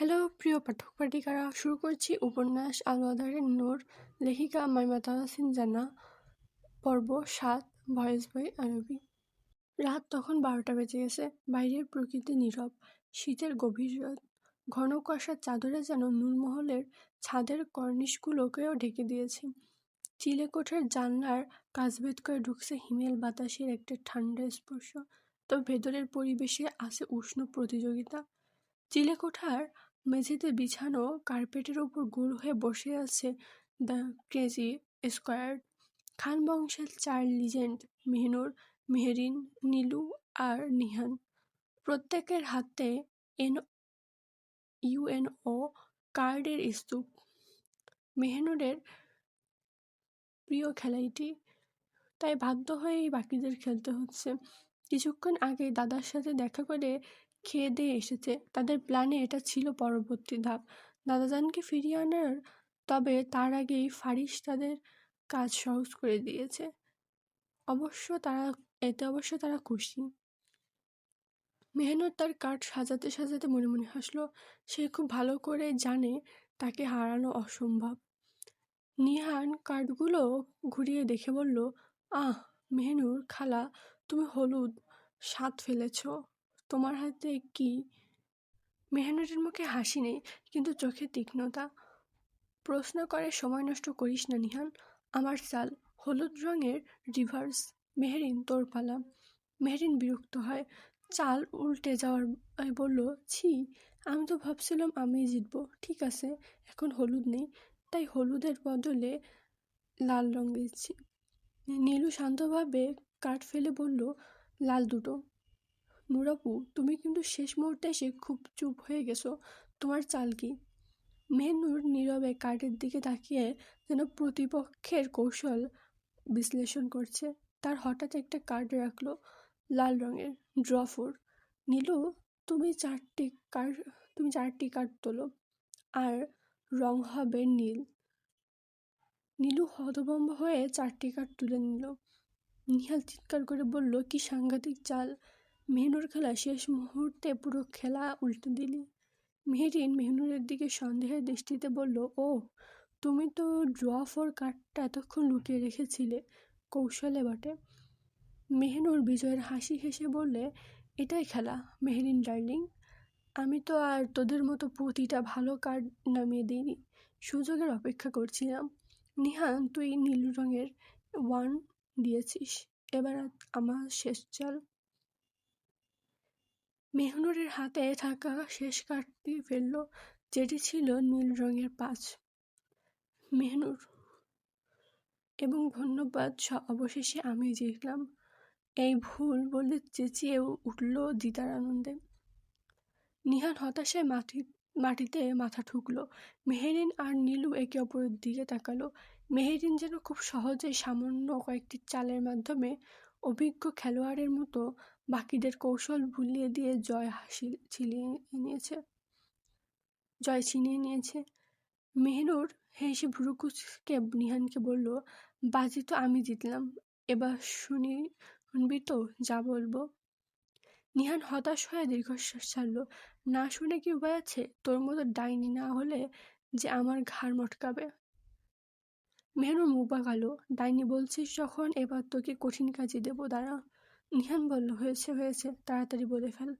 Hello, প্রিয় পাঠক পাঠিকারা, শুরু করছি উপন্যাস আলোয়াদারের নূর, লেখিকা মাইমা তাহসিন জানা পর্ব সাত, ভয়েস বই আরবি। রাত তখন বারোটা বেজে গেছে, বাইরের প্রকৃতি নীরব, শীতের গভীর রাত ঘন কষার চাদরে যেন নূরমহলের ছাদের কর্নিশগুলোকেও ঢেকে দিয়েছে। চিলেকোঠের জানলার কাজভেদ করে ঢুকছে হিমেল বাতাসের একটা ঠান্ডা স্পর্শ তবে ভেতরের পরিবেশে আছে উষ্ণ প্রতিযোগিতা। চিলেকোঠার মেঝেতে বিছানো কার্পেটের ওপর গোল হয়ে বসে আছে দ্য ক্রেজি স্কোয়ার। খান বংশের চার লিজেন্ড, মেহনুর, মেহরিন, নীলু আর নিহান। প্রত্যেকের হাতে এন ইউএনও কার্ডের স্তূপ। মেহনুরের প্রিয় খেলাইটি। তাই বাধ্য হয়েই বাকিদের খেলতে হচ্ছে। কিছুক্ষণ আগে দাদার সাথে দেখা করে খেয়ে দিয়ে এসেছে। তাদের প্ল্যানে এটা ছিল পরবর্তী ধাপ। দাদাজানকে ফিরিয়ে আনার, তবে তার আগেই ফারিস তাদের কাজ সহজ করে দিয়েছে। অবশ্য তারা, এতে অবশ্য তারা খুশি। মেহনত তার কাঠ সাজাতে সাজাতে মনে মনে হাসলো। সে খুব ভালো করে জানে তাকে হারানো অসম্ভব। নিহান কার্ডগুলো ঘুরিয়ে দেখে বলল, আহ, মেহনুর, খালা, তুমি হলুদ, স্বাদ ফেলেছ। তোমার হাতে কি? মেহনুরের মুখে হাসি নেই, কিন্তু চোখে তীক্ষ্ণতা। প্রশ্ন করে, সময় নষ্ট করিস না নিহান। আমার চাল, হলুদ রঙের রিভার্স মেহরিন তোর পালা। মেহরিন বিরক্ত হয়। চাল উল্টে যাওয়ার বলল, ছি, আমি তো ভাবছিলাম আমি জিতব। ঠিক আছে, এখন হলুদ নেই। তাই হলুদের বদলে লাল রং দিচ্ছি। নীলু শান্তভাবে কাঠ ফেলে বলল, লাল দুটো। নুরাপু, তুমি কিন্তু শেষ মুহূর্তে এসে খুব চুপ হয়ে গেছো। তোমার চাল কি? মেহনুর নীরবে কার্ডের দিকে তাকিয়ে যেন প্রতিপক্ষের কৌশল বিশ্লেষণ করছে। তার হঠাৎ একটা কার্ড রাখল লাল রঙের ড্র ফোর নীলু, তুমি চারটি কার্ড, তুমি চারটি কার্ড তোলো। আর রং হবে নীল। নীলু হতভম্ব হয়ে চারটি কার্ড তুলে নিল। নিহাল চিৎকার করে বলল, কি সাংঘাতিক চাল। মেহনুর খেলা শেষ মুহূর্তে পুরো খেলা উল্টে দিলি। মেহরিন মেহনুরের দিকে সন্দেহের দৃষ্টিতে বলল, ও, তুমি তো ড্র ফর কার্ডটা এতক্ষণ লুকিয়ে রেখেছিলে কৌশলে বটে। মেহনুর বিজয়ের হাসি হেসে বললে, এটাই খেলা, মেহরিন ডার্লিং। আমি তো আর তোদের মতো প্রতিটা ভালো কার্ড নামিয়ে দিইনি। সুযোগের অপেক্ষা করছিলাম। নিহান তুই নীল রঙের ওয়ান দিয়েছিস। এবার আমার শেষ চাল মেহনুরের হাতে থাকা শেষ কার্ডটি ফেলল, যেটি ছিল নীল রঙের পাঁচ। মেহনুর, এবং ধন্যবাদ অবশেষে আমি জিতলাম। এই ভুল বলে চেঁচিয়ে উঠল দিদার আনন্দে। নিহান হতাশায় মাটি মাটিতে মাথা ঠুকলো। মেহেরিন আর নীলু একে অপরের দিকে তাকালো। মেহেরিন যেন খুব সহজেই সামান্য কয়েকটি চালের মাধ্যমে অভিজ্ঞ খেলোয়াড়ের মতো বাকিদের কৌশল ভুলিয়ে দিয়ে জয় হাসি ছিনিয়ে নিয়েছে। জয় ছিনিয়ে নিয়েছে। মেহনুর হেসে ভ্রুকুচকে, নিহানকে বলল, বাজি তো আমি জিতলাম। এবার শুনি, শুনবি তো, যা বলব। নিহান হতাশ হয়ে দীর্ঘশ্বাস ছাড়ল। না শুনে কি উপায় আছে? তোর মতো ডাইনি না হলে যে আমার ঘাড় মটকাবে। মেহনুর মুখ বাগালো ডাইনি বলছিস যখন, এবার তোকে কঠিন কাজে দেবো, দাঁড়া। নিহান বলল, হয়েছে হয়েছে, তাড়াতাড়ি বলে ফেল।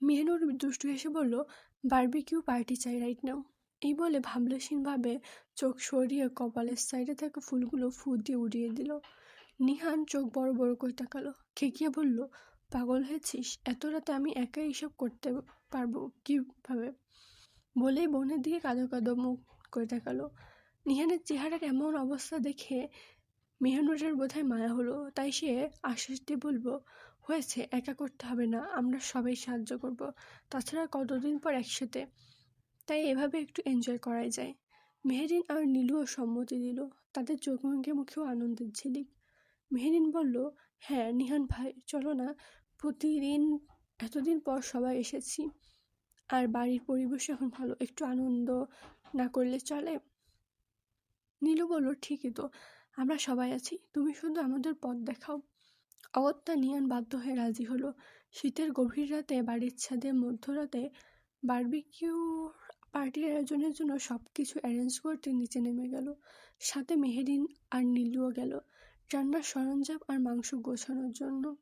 মেহনুর দুষ্টু হেসে বলল, বার্বিকিউ পার্টি চাই রাইট নাও এই বলে ভাবলেশীনভাবে চোখ সরিয়ে কপালের সাইডে থাকা ফুলগুলো ফু দিয়ে উড়িয়ে দিল। নিহান চোখ বড় বড় করে তাকালো, খেকিয়ে বলল, পাগল হয়েছিস? এত রাতে আমি একাই এসব করতে পারব কীভাবে? বলেই বোনের দিকে কাঁদো কাঁদো মুখ করে তাকালো। নিহানের চেহারার এমন অবস্থা দেখে মেহনুরের বোধহয় মায়া হলো, তাই সে আশ্বাস দিয়ে বলব হয়েছে, একা করতে হবে না, আমরা সবাই সাহায্য করব। তাছাড়া কতদিন পর একসাথে? তাই এভাবে একটু এনজয় করাই যায়। মেহেরিন আর নীলুও সম্মতি দিল, তাদের চোখ মুখে মুখেও আনন্দের ঝিলিক। মেহেরিন বলল হ্যাঁ নিহান ভাই, চলো না, প্রতিদিন, এতদিন পর সবাই এসেছি। আর বাড়ির পরিবেশ এখন ভালো, একটু আনন্দ না করলে চলে? নীলু বলল, ঠিকই তো আমরা সবাই আছি। তুমি শুধু আমাদের পথ দেখাও। অগত্যা নিয়ান বাধ্য হয়ে রাজি হলো। শীতের গভীর রাতে বাড়ির ছাদে, মধ্যরাতে বারবিকিউ পার্টির আয়োজনের জন্য সব কিছু অ্যারেঞ্জ করতে নিচে নেমে গেল। সাথে মেহেরিন আর নীলুও গেল। রান্নার সরঞ্জাম আর মাংস গোছানোর জন্য।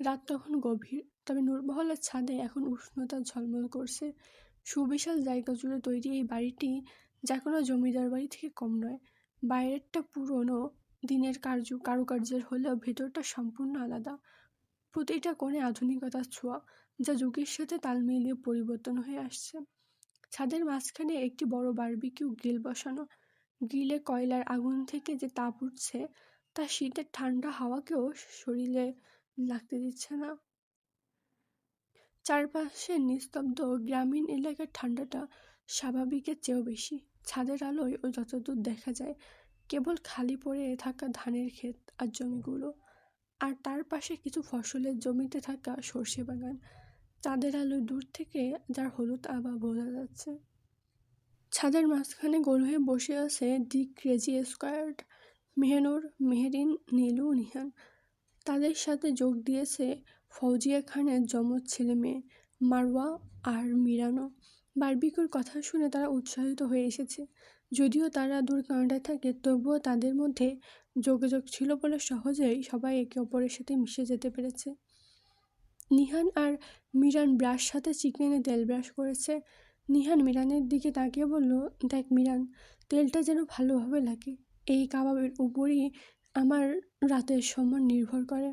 রাত তখন গভীর, তবে নূরমহলের ছাদে এখন উষ্ণতা ঝলমল করছে। সুবিশাল জায়গা জুড়ে তৈরি এই বাড়িটি যা কোনো জমিদার বাড়ি থেকে কম নয়। বাইরেরটা পুরনো, দিনের কার্য, কারুকার্যের হলেও ভেতরটা সম্পূর্ণ আলাদা। প্রতিটা কোণে আধুনিকতার ছোঁয়া, যা যুগের সাথে তাল মিলিয়ে পরিবর্তন হয়ে আসছে। ছাদের মাঝখানে একটি বড় বারবিকিউ গ্রিল বসানো গ্রিলে কয়লার আগুন থেকে যে তাপ উঠছে, তা শীতের ঠান্ডা হাওয়াকেও শরীরে লাগতে দিচ্ছে না। চারপাশের নিস্তব্ধ গ্রামীণ এলাকার ঠান্ডাটা স্বাভাবিকের চেয়েও বেশি। ছাদের আলোয় ও যতদূর দেখা যায়, কেবল খালি পড়ে থাকা ধানের ক্ষেত আর জমিগুলো। আর তার পাশে কিছু ফসলের জমিতে থাকা সর্ষে বাগান। চাঁদের আলোয় দূর থেকে যার হলুদ আবা বোঝা যাচ্ছে। ছাদের মাঝখানে গোল হয়ে বসে আছে the crazy squad, Mehnur, Mehrin, Nilu, Nihan. তাদের সাথে যোগ দিয়েছে ফৌজিয়া খানের যমজ ছেলে মেয়ে মারওয়া আর মিরানো। বারবিকুর কথা শুনে তারা উৎসাহিত হয়ে এসেছে। যদিও তারা দূর কানাডায় থাকে, তবুও তাদের মধ্যে যোগাযোগ ছিল বলে সহজেই সবাই একে অপরের সাথে মিশে যেতে পেরেছে। নিহান আর মিরান ব্রাশ সাথে চিকেনে তেল ব্রাশ করেছে। নিহান মিরানের দিকে তাকিয়ে বলল, দেখ মিরান, তেলটা যেন ভালোভাবে লাগে। এই কাবাবের উপরই আমার রাতের সম্মান নির্ভর করে।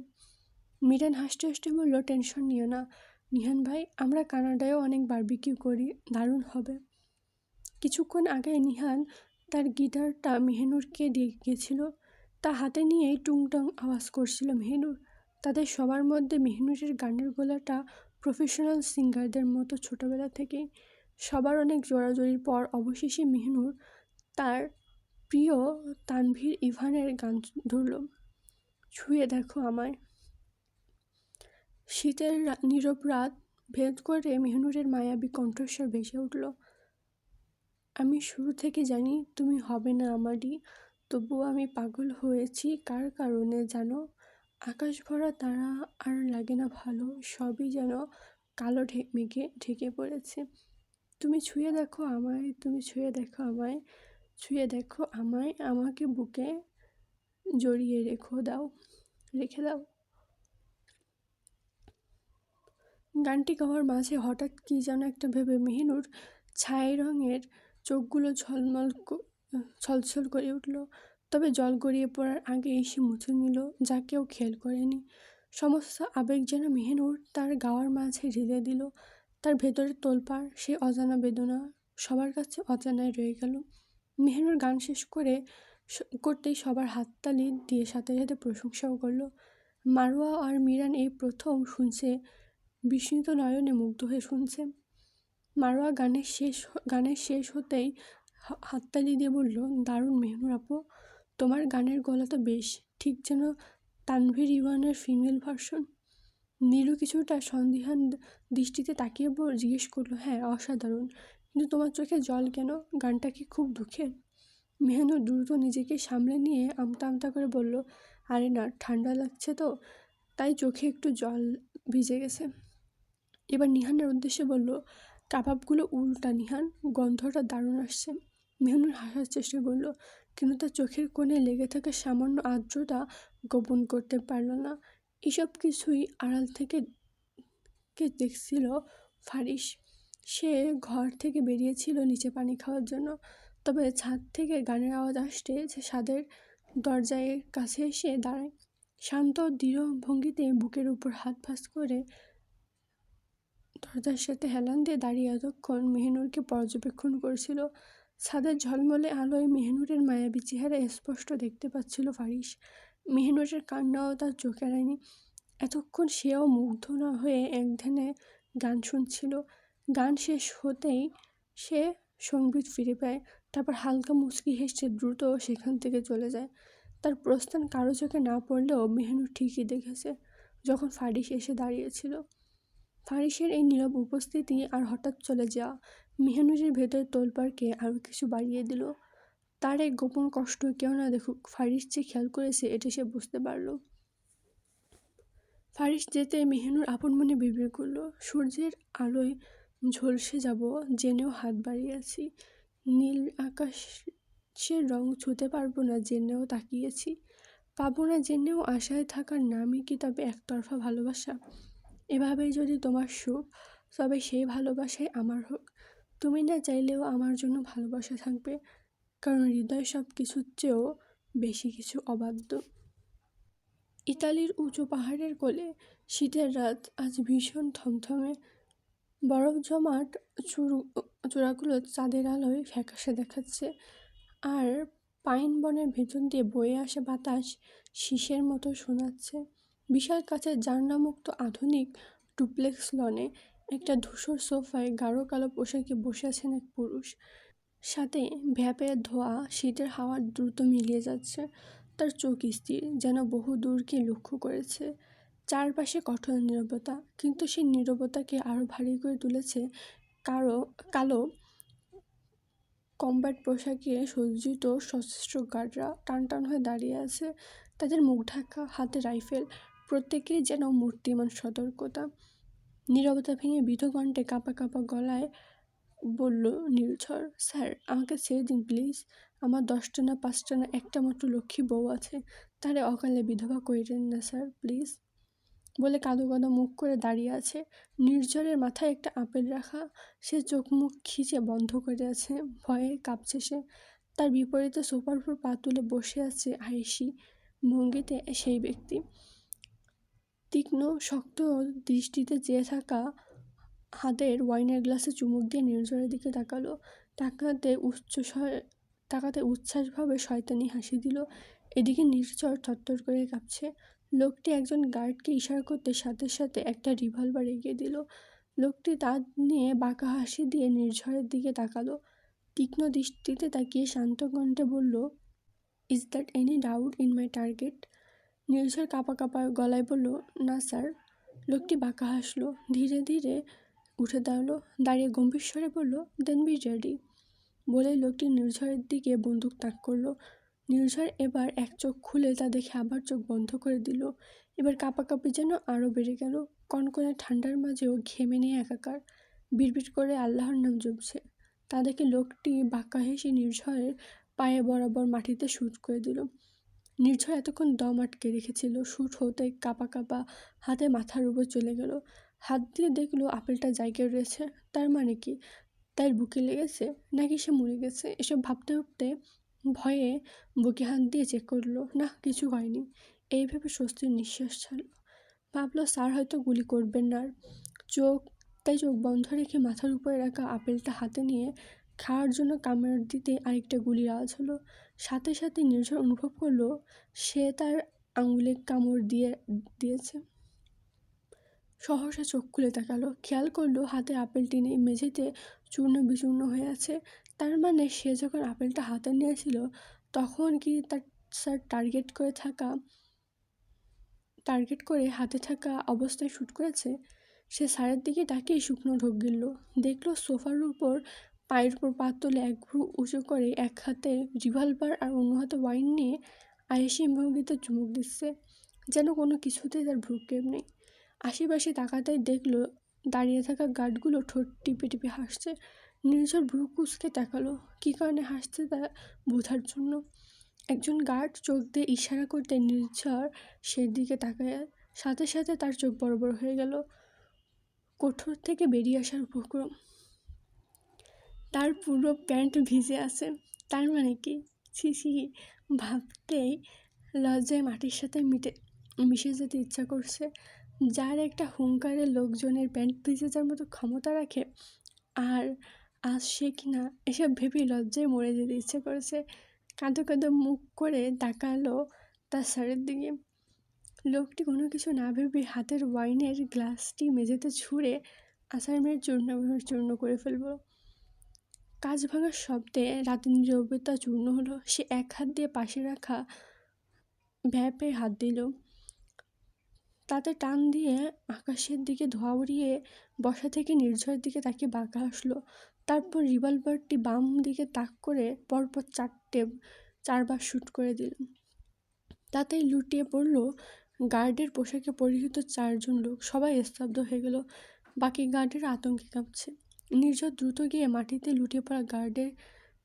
মিরান হাসতে হাসতে বলল, টেনশন নিও না। নিহান ভাই, আমরা কানাডায়ও অনেক বারবিকিউ করি, দারুণ হবে। কিছুক্ষণ আগে নিহান তার গিটারটা মেহেনুরকে দিয়ে গিয়েছিল। তা হাতে নিয়েই টুংটাং আওয়াজ করছিল মেহনুর। তাদের সবার মধ্যে মেহেনুরের গানের গলাটা প্রফেশনাল সিঙ্গারদের মতো ছোটবেলা থেকেই। সবার অনেক জোড়াজড়ির পর অবশেষে মেহনুর তার প্রিয় তানভীর ইভানের গান ধরল। ছুঁয়ে দেখো আমায়। শীতের নীরব রাত ভেদ করে মেহনুরের মায়াবী কণ্ঠস্বর ভেসে উঠল। আমি শুরু থেকে জানি তুমি হবে না আমারই, তবুও আমি পাগল হয়েছি। কার কারণে জানো? আকাশ ভরা তারা আর লাগে না ভালো, সবই যেন কালো মেঘে ঢেকে পড়েছে। তুমি ছুঁয়ে দেখো আমায়, তুমি ছুঁয়ে দেখো আমায়, ছুঁয়ে দেখো আমায়, আমাকে বুকে জড়িয়ে রেখো দাও, রেখে দাও। গানটি গাওয়ার মাঝে হঠাৎ কী যেন একটা ভেবে মেহিনুর ছাই রঙের চোখগুলো ঝলমল ছলছল করে উঠল। তবে জল গড়িয়ে পড়ার আগে এসে মুছে নিল যা কেউ খেয়াল করেনি। সমস্ত আবেগ যেন মেহেনুর তার গাওয়ার মাঝে ঢেলে দিল। তার ভেতরের তোলপাড়, সে অজানা বেদনা সবার কাছে অজানায় রয়ে গেল। মেহেনুর গান শেষ করে করতেই সবার হাততালি দিয়ে সাথে সাথে প্রশংসাও করল। মারোয়া আর মিরান এই প্রথম শুনছে বিস্মিত নয়নে মুগ্ধ হয়ে শুনছে। মারোয়া গানের শেষ গানের শেষ হতেই হাততালি দিয়ে বলল, দারুণ মেহনুর আপু, তোমার গানের গলা তো বেশ, ঠিক যেন তানভীর ইওয়ানের ফিমেল ভার্সন। নীলু কিছুটা সন্দিহান দৃষ্টিতে তাকিয়ে জিজ্ঞেস করল হ্যাঁ অসাধারণ, কিন্তু তোমার চোখে জল কেন? গানটা কি খুব দুঃখের? মেহনুর দ্রুত নিজেকে সামলে নিয়ে আমতা আমতা করে বলল, আরে না, ঠান্ডা লাগছে তো, তাই চোখে একটু জল ভিজে গেছে। এবার নিহানের উদ্দেশ্যে বলল, কাবাবগুলো উল্টা, নিহান। গন্ধটা দারুণ আসছে। মেহনুর হাসার চেষ্টা করল কিন্তু তার চোখের কোণে লেগে থাকা সামান্য আর্দ্রতা গোপন করতে পারল না। এসব কিছুই আড়াল থেকে কে দেখছিল ফারিস সে ঘর থেকে বেরিয়েছিল নিচে পানি খাওয়ার জন্য। তবে ছাদ থেকে গানের আওয়াজ আসতে সে ছাদের দরজায় কাছে এসে দাঁড়ায়। শান্ত, দৃঢ় ভঙ্গিতে বুকের উপর হাত ফাঁস করে দরজার সাথে হেলান দিয়ে দাঁড়িয়ে এতক্ষণ মেহনুরকে পর্যবেক্ষণ করেছিল। ছাদের ঝলমলে আলোয় মেহনুরের মায়াবী চেহারা স্পষ্ট দেখতে পাচ্ছিল ফারিস মেহনুরের কান্নাও তার চোখে এড়ায়নি। এতক্ষণ সেও মুগ্ধ না হয়ে এক ধ্যানে গান শুনছিল। গান শেষ হতেই সে সংগীত ফিরে পায়, তারপর হালকা মুচকি হেসে দ্রুত সেখান থেকে চলে যায়। তার প্রস্থান কারও চোখে না পড়লেও মেহনুর ঠিকই দেখেছে, যখন ফারিস এসে দাঁড়িয়েছিল। ফারিসের এই নীরব উপস্থিতি আর হঠাৎ চলে যাওয়া মেহনুরের ভেতর তোলপাড়কে আরও কিছু বাড়িয়ে দিল। তার এক গোপন কষ্ট কেউ না দেখুক, ফারিস যে খেয়াল করেছে এটা সে বুঝতে পারল। ফারিস যেতে মেহনুর আপন মনে বিবেক করল, সূর্যের আলোয় ঝলসে যাব জেনেও হাত বাড়িয়েছি নীল আকাশের রং ছুঁতে পারব না জেনেও তাকিয়েছি। পাবো না জেনেও আশায় থাকার নামই কি তবে একতরফা ভালোবাসা? এভাবেই যদি তোমার সুখ, তবে সেই ভালোবাসাই আমার হোক। তুমি না চাইলেও আমার জন্য ভালোবাসা থাকবে, কারণ হৃদয় সব কিছুর চেয়েও বেশি কিছু অবাধ্য। ইতালির উঁচু পাহাড়ের কোলে শীতের রাত আজ ভীষণ থমথমে। বরফ জমাট চুরু, চূড়াগুলো চাঁদের আলোয় ফ্যাকাশে দেখাচ্ছে, আর পাইন বনের ভেতর দিয়ে বয়ে আসা বাতাস শীষের মতো শোনাচ্ছে। বিশাল কাছের জানলামুক্ত আধুনিক ডুপ্লেক্স লনে একটা ধূসর সোফায় গাঢ় কালো পোশাকে বসে আছেন এক পুরুষ। সাথে ভ্যাপের ধোয়া শীতের হাওয়া দ্রুত মিলিয়ে যাচ্ছে। তার চোখ স্থির, যেন বহু দূরকে লক্ষ্য করেছে। চারপাশে কঠোর নীরবতা, কিন্তু সেই নীরবতাকে আরও ভারী করে তুলেছে। কারও, কালো কম্ব্যাট পোশাকে সজ্জিত সশস্ত্র গার্ডরা টান টান হয়ে দাঁড়িয়ে আছে। তাদের মুখ ঢাকা, হাতে রাইফেল প্রত্যেকেই যেন মূর্তিমান, সতর্কতা, নীরবতা ভেঙে বিধকণ্ঠে কাঁপা কাঁপা গলায় বলল নীলঝর স্যার, আমাকে ছেড়ে দিন, প্লিজ। আমার দশটা না পাঁচটা না একটা মাত্র লক্ষ্মী বউ আছে। তারে অকালে বিধবা করিলেন না, স্যার, প্লিজ। বলে কাঁদো কাঁদো মুখ করে দাঁড়িয়ে আছে। নির্ঝরের মাথায় একটা আপেল রাখা। সে চোখ মুখ খিচে বন্ধ করে আছে। ভয়ে কাঁপছে সে। তার বিপরীতে সোফার উপর পা তুলে বসে আছে আয়েসি ভঙ্গিতে সেই ব্যক্তি। তীক্ষ্ণ শক্ত দৃষ্টিতে চেয়ে থাকা হাতের ওয়াইনের গ্লাসে চুমুক দিয়ে নির্ঝরের দিকে তাকালো। তাকাতে উচ্চ তাকাতে উচ্ছ্বাসভাবে শয়তানি হাসি দিল। এদিকে নির্ঝর থরথর করে কাঁপছে। লোকটি একজন গার্ডকে ইশারা করতে সাথে সাথে একটা রিভলভার এগিয়ে দিল। লোকটি তার নিয়ে বাঁকা হাসি দিয়ে নির্ঝরের দিকে তাকালো। তীক্ষ্ণ দৃষ্টিতে তাকিয়ে শান্ত কণ্ঠে বলল is that any doubt in my target Nirjhar কাঁপা কাঁপা গলায় বলল, না, স্যার। লোকটি বাঁকা হাসলো, ধীরে ধীরে উঠে দাঁড়াল, দাঁড়িয়ে গম্ভীর স্বরে বলল দেন বি রেডি বলে লোকটি নির্ঝরের দিকে বন্দুক তাক করল। নির্ঝর এবার এক চোখ খুলে তা দেখে আবার চোখ বন্ধ করে দিল। এবার কাঁপাকাঁপি যেন আরও বেড়ে গেল। কনকনে ঠান্ডার মাঝেও ঘেমে নিয়ে একাকার, বিড়বিড় করে আল্লাহর নাম জমছে তা দেখে লোকটি বাঁকা হেসে নির্ঝরের পায়ে বরাবর মাটিতে শ্যুট করে দিল। নির্ঝর এতক্ষণ দম আটকে রেখেছিল। শ্যুট হতে কাঁপা কাঁপা হাতে মাথার উপর চলে গেল। হাত দিয়ে দেখল আপেলটা জায়গায় রয়েছে। তার মানে কি? তার বুকে লেগেছে? নাকি সে মরে গেছে? এসব ভাবতে ভাবতে ভয়ে বুকে হাত দিয়ে চেক করল, না, কিছু হয়নি। এইভাবে স্বস্তির নিঃশ্বাস ছাড়লো। ভাবলো, স্যার হয়তো গুলি করবেন না। চোখ, তাই চোখ বন্ধ রেখে মাথার উপরে রাখা আপেলটা হাতে নিয়ে খাওয়ার জন্য কামড় দিতে আরেকটা গুলির আওয়াজ হলো। সাথে সাথে নির্ঝর অনুভব করল, সে তার আঙুলে কামড় দিয়ে, দিয়েছে। সহসা চোখ খুলে তাকালো। খেয়াল করল, হাতে আপেলটি নেই মেঝেতে চূর্ণ বিচূর্ণ হয়ে আছে। তার মানে সে যখন আপেলটা হাতে নিয়েছিল তখন কি তার, স্যার টার্গেট করে থাকা, টার্গেট করে হাতে থাকা অবস্থায় শ্যুট করেছে? সে স্যারের দিকে তাকিয়ে শুকনো ঢোক গিলল। দেখল সোফার উপর পায়ের উপর পা তুলে এক ভ্রু উঁচু করে এক হাতে রিভলভার আর অন্য হাতে ওয়াইন নিয়ে আয়েসি ভঙ্গিতে চুমুক দিচ্ছে, যেন কোনো কিছুতেই তার ভ্রুক্ষেপ নেই। আশেপাশে তাকাতেই দেখল, দাঁড়িয়ে থাকা গার্ডগুলো ঠোঁট টিপে টিপে হাসছে। নির্ঝর ভ্রু কুচকে তাকালো, কী কারণে হাসছে তা বোঝার জন্য? একজন গার্ড চোখ দিয়ে ইশারা করতে নির্ঝর সেদিকে তাকায়, সাথে সাথে তার চোখ বড় বড় হয়ে গেল। কঠোর থেকে বেরিয়ে আসার উপক্রম তার পুরো প্যান্ট ভিজে আছে। তার মানে কি? ছি ছি ভাবতেই লজ্জায় মাটির সাথে মিটে, মিশে যেতে ইচ্ছা করছে। যার একটা হুঙ্কারে লোকজনের প্যান্ট ভিজে যাওয়ার মতো ক্ষমতা রাখে, আর আজ সে কিনা এসব ভেবেই লজ্জায় মরে যেতে ইচ্ছে করেছে। কাঁদো কাঁদো মুখ করে তাকালো তার স্যারের দিকে। লোকটি কোনো কিছু না ভেবে হাতের ওয়াইনের গ্লাসটি মেঝেতে ছুঁড়ে আসামের চূর্ণ চূর্ণ করে ফেলব কাজ ভাঙার শব্দে রাতের নীরবতা চূর্ণ হলো। সে এক হাত দিয়ে পাশে রাখা ভ্যাপে হাত দিল। তাতে টান দিয়ে আকাশের দিকে ধোয়া উড়িয়ে বসা থেকে নির্ঝরের দিকে তাকে বাঁকা আসলো। তারপর রিভলভারটি বাম দিকে তাক করে পরপর চারটে, চারবার শ্যুট করে দিল। তাতেই লুটিয়ে পড়ল। গার্ডের পোশাকে পরিহিত চারজন লোক। সবাই স্তব্ধ হয়ে গেল। বাকি গার্ডের আতঙ্কে কাঁপছে। নির্ঝর দ্রুত গিয়ে মাটিতে লুটে পড়া গার্ডের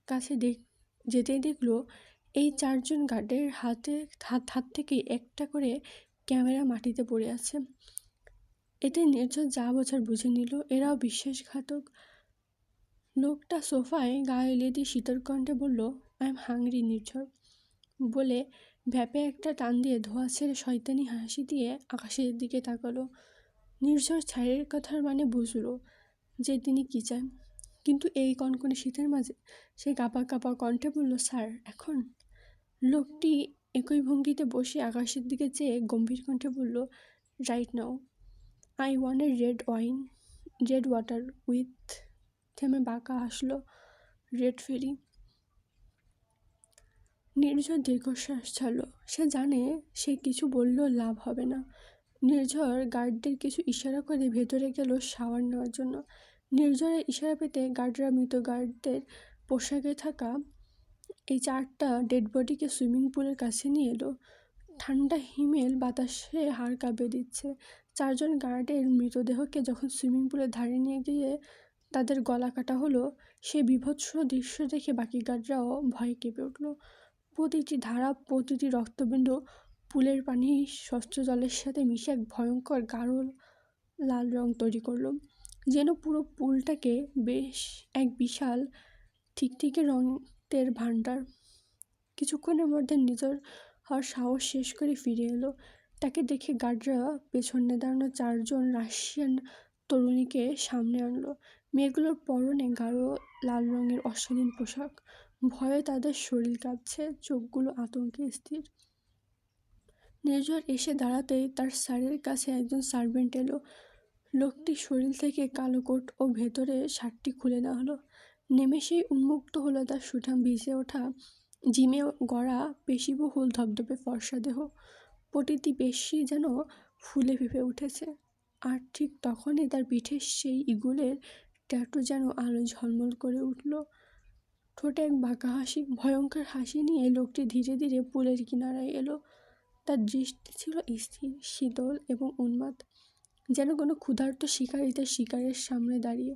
কাছে দেখ, যেতেই দেখল, এই চারজন গার্ডের হাতে, হাত হাত থেকে একটা করে ক্যামেরা মাটিতে পড়ে আছে। এতে নির্ঝর যা বোঝার বুঝে নিল, এরাও বিশ্বাসঘাতক। লোকটা সোফায় গায়ে এলে দিয়ে শীতল কণ্ঠে বলল আই এম হাংরি নির্ঝর। বলে ভ্যাপে একটা টান দিয়ে ধোয়া ছেড়ে শয়তানি হাসি দিয়ে আকাশের দিকে তাকালো। নির্ঝর ছাড়ের কথার মানে বুঝলো যে তিনি কী চান? কিন্তু এই কনকনে শীতের মাঝে সে কাপা কাপা কণ্ঠে বলল, স্যার, এখন? লোকটি একই ভঙ্গিতে বসে আকাশের দিকে চেয়ে গম্ভীর কণ্ঠে বলল right now I want a red wine red water with থেমে বাঁকা আসলো রেড ফেরি নির্ঝর দীর্ঘশ্বাস ছাড়ল। সে জানে সে কিছু বললেও লাভ হবে না। নির্ঝর গার্ডদের কিছু ইশারা করে ভেতরে গেল শাওয়ার নেওয়ার জন্য। নির্ঝরের ইশারা পেতে গার্ডরা মৃত গার্ডদের পোশাকে থাকা এই চারটা ডেড বডিকে সুইমিং পুলের কাছে নিয়ে এলো। ঠান্ডা হিমেল বাতাসে হাড় কাঁপিয়ে দিচ্ছে। চারজন গার্ডের মৃতদেহকে যখন সুইমিং পুলের ধারে নিয়ে গিয়ে তাদের গলা কাটা হলো, সে বিভৎস দৃশ্য দেখে বাকি গার্ডরাও ভয়ে কেঁপে উঠল। প্রতিটি ধারা, প্রতিটি রক্তবিন্দু পুলের পানি স্বচ্ছ জলের সাথে মিশে এক ভয়ঙ্কর গাঢ় লাল রং তৈরি করল। যেন পুরো পুলটাকে বেশ এক বিশাল ঠিকঠিকে রঙের ভাণ্ডার। কিছুক্ষণের মধ্যে নিজের হওয়ার সাহস শেষ করে ফিরে এলো। তাকে দেখে গার্ডরা পেছনে দাঁড়ানো চারজন রাশিয়ান তরুণীকে সামনে আনলো। মেয়েগুলোর পরনে গাঢ় লাল রঙের অশালীন পোশাক। ভয়ে তাদের শরীর কাঁপছে, চোখগুলো আতঙ্কে স্থির। নির্ঝর এসে দাঁড়াতেই তার স্যারের কাছে একজন সার্ভেন্ট এলো। লোকটির শরীর থেকে কালো কোট ও ভেতরে শার্টটি খুলে নেওয়া হলো। নেমেষেই উন্মুক্ত হলো তার সুঠাম ভিজে ওঠা জিমে গড়া পেশিবহুল ধবধবে ফর্সা দেহ। প্রতিটি পেশি যেন ফুলে ফেঁপে উঠেছে। আর ঠিক তখনই তার পিঠের সেই ইগুলের ট্যাটু যেন আলো ঝলমল করে উঠল। ঠোঁটে এক বাঁকা হাসি, ভয়ঙ্কর হাসি নিয়ে লোকটি ধীরে ধীরে পুলের কিনারায় এলো। তার দৃষ্টি ছিল স্থির, শীতল এবং উন্মাদ। যেন কোনো ক্ষুধার্ত শিকারীদের শিকারের সামনে দাঁড়িয়ে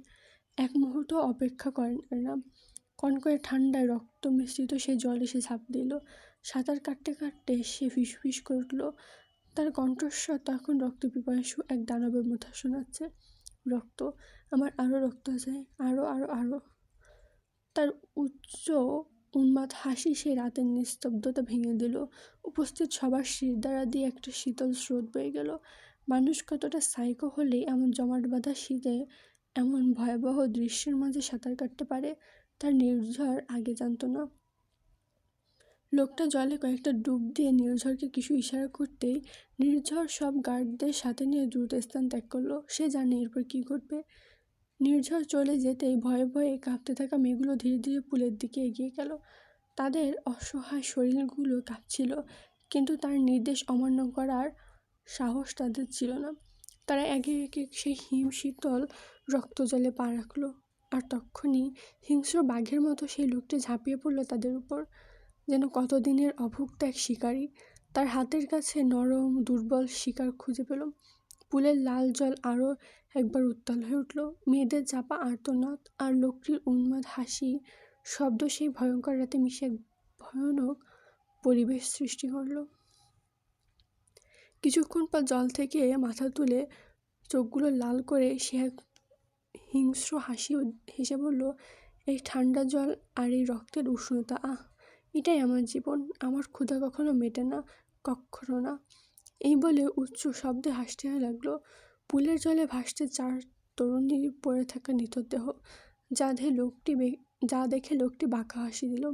এক মুহূর্ত অপেক্ষা করেন না। কনকনে ঠান্ডায় রক্ত মিশ্রিত সে জলে সে ঝাঁপ দিল। সাঁতার কাটতে কাটতে সে ফিসফিস করে উঠল। তার কণ্ঠস্বর তখন রক্ত পিপাসু এক দানবের মতো শোনাচ্ছে। রক্ত, আমার আরও রক্ত চাই আরও আরও আরও তার উচ্চ উন্মাদ হাসি সে রাতের নিস্তব্ধতা ভেঙে দিল। উপস্থিত সবার শির দ্বারা দিয়ে একটা শীতল স্রোত বয়ে গেল। মানুষ কতটা সাইকো হলে এমন জমাট বাঁধা শীতে এমন ভয়াবহ দৃশ্যের মাঝে সাঁতার কাটতে পারে, তার নির্ঝর আগে জানতো না। লোকটা জলে কয়েকটা ডুব দিয়ে নির্ঝরকে কিছু ইশারা করতেই নির্ঝর সব গার্ডদের সাথে নিয়ে দ্রুত স্থান ত্যাগ করল। সে জানে এরপর কী ঘটবে। নির্ঝর চলে যেতেই ভয়ে ভয়ে কাঁপতে থাকা মেয়েগুলো ধীরে ধীরে পুলের দিকে এগিয়ে গেল। তাদের অসহায় শরীরগুলো কাঁপছিল, কিন্তু তার নির্দেশ অমান্য করার সাহস তাদের ছিল না। তারা একে একে সেই হিম শীতল রক্ত জলে পা রাখল আর তখনই হিংস্র বাঘের মতো সেই লোকটি ঝাঁপিয়ে পড়ল তাদের উপর। যেন কতদিনের অভুক্ত এক শিকারী। তার হাতের কাছে নরম, দুর্বল শিকার খুঁজে পেল। পুলের লাল জল আরও একবার উত্তাল হয়ে উঠল। মেয়েদের চাপা আর্তনাদ আর লোকটির উন্মাদ হাসি, শব্দ সেই ভয়ঙ্কর রাতে মিশে এক ভয়ানক পরিবেশ সৃষ্টি করল। কিছুক্ষণ পর জল থেকে মাথা তুলে চোখগুলো লাল করে সে এক হিংস্র হাসি হেসে বলল, এই ঠান্ডা জল আর এই রক্তের উষ্ণতা, আহ, এটাই আমার জীবন। আমার ক্ষুধা কখনো মেটে না, কখনো না। এই বলে উচ্চ শব্দে হাসতে লাগল। পুলের জলে ভাসতে চার তরুণী পড়ে থাকা নিতদেহ যা দেখে লোকটি যা দেখে লোকটি বাঁকা হাসি দিল।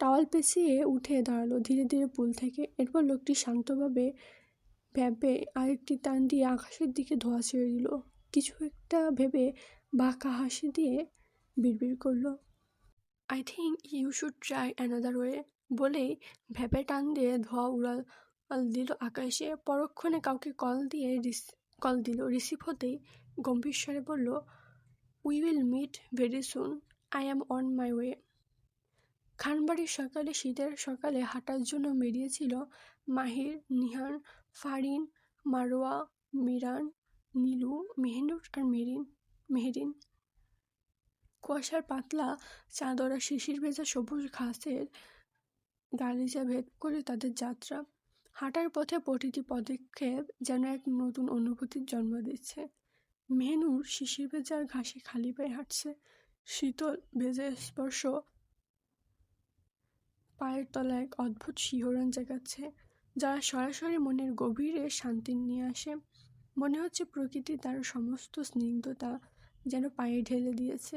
টাওয়াল পেঁচিয়ে উঠে দাঁড়াল। ধীরে ধীরে পুল থেকে। এরপর লোকটি শান্তভাবে ভেবে আরেকটি টান দিয়ে আকাশের দিকে ধোয়া ছেড়ে দিল। কিছু একটা ভেবে বাঁকা হাসি দিয়ে বিড়বিড় করল। I think you should try another way বলেই ভেবে টান দিয়ে ধোয়া উড়াল দিল আকাশে। পরক্ষণে কাউকে কল দিয়ে কল দিল। রিসিভ হতেই গম্ভীর স্বরে বলল we will meet very soon I am on my way খানবাড়ির সকালে শীতের সকালে হাঁটার জন্য বেরিয়েছিল মাহির, নিহান, ফারিন, মারোয়া, মিরান, নীলু মেহনুর আর মেরিন, মেহরিন। কুয়াশার পাতলা চাদর শিশির ভেজা সবুজ ঘাসের গালিচা ভেদ করে তাদের যাত্রা। হাঁটার পথে প্রতিটি পদক্ষেপ যেন এক নতুন অনুভূতির জন্ম দিচ্ছে। মেহনুর শিশির ভেজার ঘাসে খালি পায়ে হাঁটছে। শীতল ভেজা স্পর্শ পায়ের তলায় এক অদ্ভুত শিহরণ জাগাচ্ছে যারা সরাসরি মনের গভীরে শান্তি নিয়ে আসে। মনে হচ্ছে প্রকৃতি তার সমস্ত স্নিগ্ধতা যেন পায়ে ঢেলে দিয়েছে।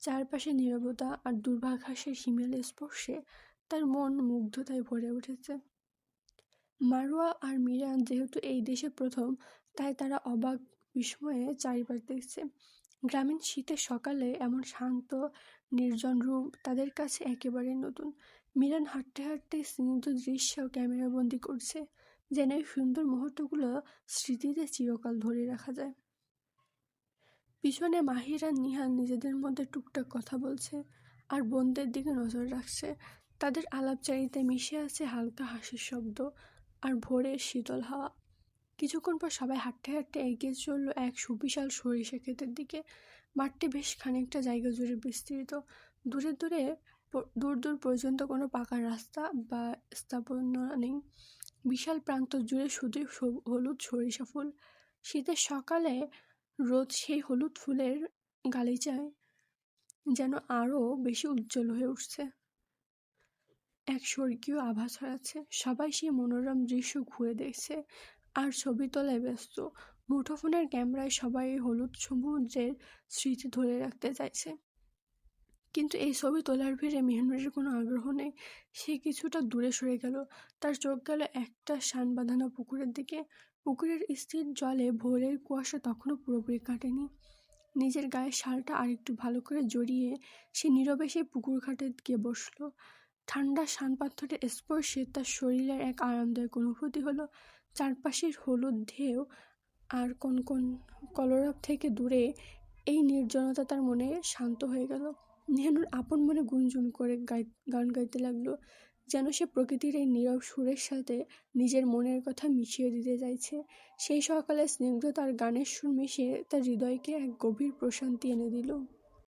চারপাশে নীরবতা আর দুর্বাঘাসের হিমেলের স্পর্শে তার মন মুগ্ধতায় ভরে উঠেছে। মারোয়া আর মিরান যেহেতু এই দেশে প্রথম, তাই তারা অবাক বিস্ময়ে চারিপাশ দেখছে। গ্রামীণ শীতের সকালে এমন শান্ত, নির্জন রূপ তাদের কাছে একেবারে নতুন। মিরান হাঁটতে হাঁটতে স্নিগ্ধ দৃশ্য ক্যামেরাবন্দি করছে, যেন এই সুন্দর মুহূর্তগুলো স্মৃতিতে চিরকাল ধরে রাখা যায়। পিছনে মাহির আর নিহান নিজেদের মধ্যে টুকটাক কথা বলছে আর বোনদের দিকে নজর রাখছে। তাদের আলাপচারিতে মিশে আছে হালকা হাসির শব্দ আর ভোরের শীতল হাওয়া। কিছুক্ষণ পর সবাই হাঁটতে হাঁটতে এগিয়ে চলল এক সুবিশাল সরিষা ক্ষেতের দিকে। মাঠটি বেশ খানিকটা জায়গা জুড়ে বিস্তৃত। দূরে দূরে দূর দূর পর্যন্ত কোনো পাকা রাস্তা বা স্থাপনা নেই। বিশাল প্রান্ত জুড়ে শুধুই হলুদ সরিষা ফুল। শীতের সকালে রোদ সেই হলুদ ফুলের গালিচায় যেন আরও বেশি উজ্জ্বল হয়ে উঠছে। এক স্বর্গীয় আভা ছড়াচ্ছে সবাই সেই মনোরম দৃশ্য ঘুরে দেখছে। আর ছবি তোলায় ব্যস্ত। মুঠোফোনের ক্যামেরায় সবাই হলুদ সমুদ্রের স্মৃতি ধরে রাখতে চাইছে। কিন্তু এই ছবি তোলার ভিড়ে মেহনুরের কোনো আগ্রহ নেই। সে কিছুটা দূরে সরে গেল। তার চোখ গেল একটা শান বাঁধানো পুকুরের দিকে। পুকুরের স্থির জলে ভোরের কুয়াশা তখনও পুরোপুরি কাটেনি। নিজের গায়ে শালটা আরেকটু ভালো করে জড়িয়ে সে নীরবে সেই পুকুর ঘাটে গিয়ে বসল। ঠান্ডা শান পাথরের স্পর্শে তার শরীরের এক আরামদায়ক অনুভূতি হলো। চারপাশের হলুদ ঢেউ আর কোন কোন কলরব থেকে দূরে এই নির্জনতা তার মনে শান্ত হয়ে গেল। নেহানুর আপন মনে গুঞ্জন করে গাই, গান গাইতে লাগল, যেন সে প্রকৃতির এই নীরব সুরের সাথে নিজের মনের কথা মিশিয়ে দিতে চাইছে। সেই সকালে স্নিগ্ধ তার গানের সুর মিশিয়ে তার হৃদয়কে এক গভীর প্রশান্তি এনে দিল।